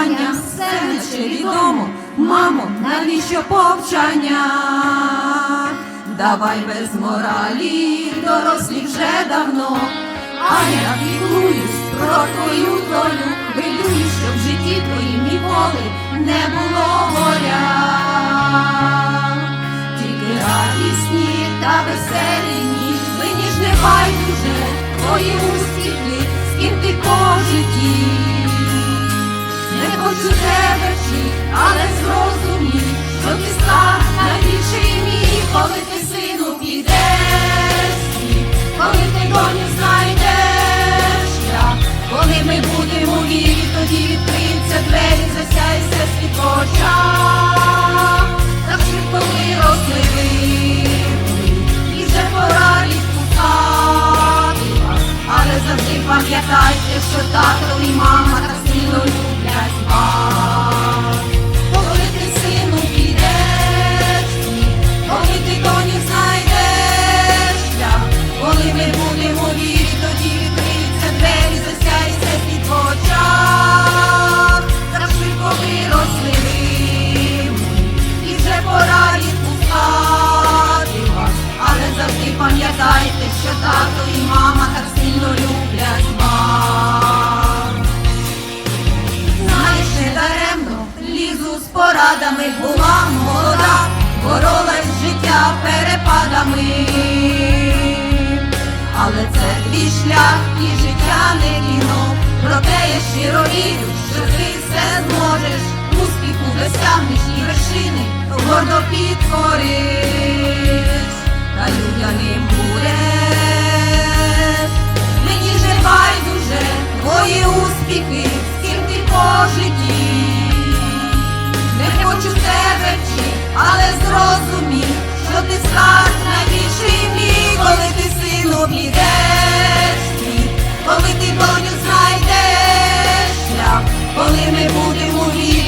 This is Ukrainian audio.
очі все наче відомо, мамо, навіщо повчання? Давай без моралі, дорослі вже давно, а я піклуюсь про твою долю, хвилююсь, щоб в житті твоїм ніколи не було горя. Тільки радісні та веселі дні, мені ж не байдуже твої успіхи, з ким ти по житті. Тебе вчити, але зрозумій, що ти став найбільший щиро вірю, що ти все зможеш, успіху досягнеш і вершини гордо підкориш, та людяним будеш. Мені же байдуже твої успіхи, з ким ти по житті. Не хочу тебе вчити, але зрозумій, що ти сказ ми будемо вірі,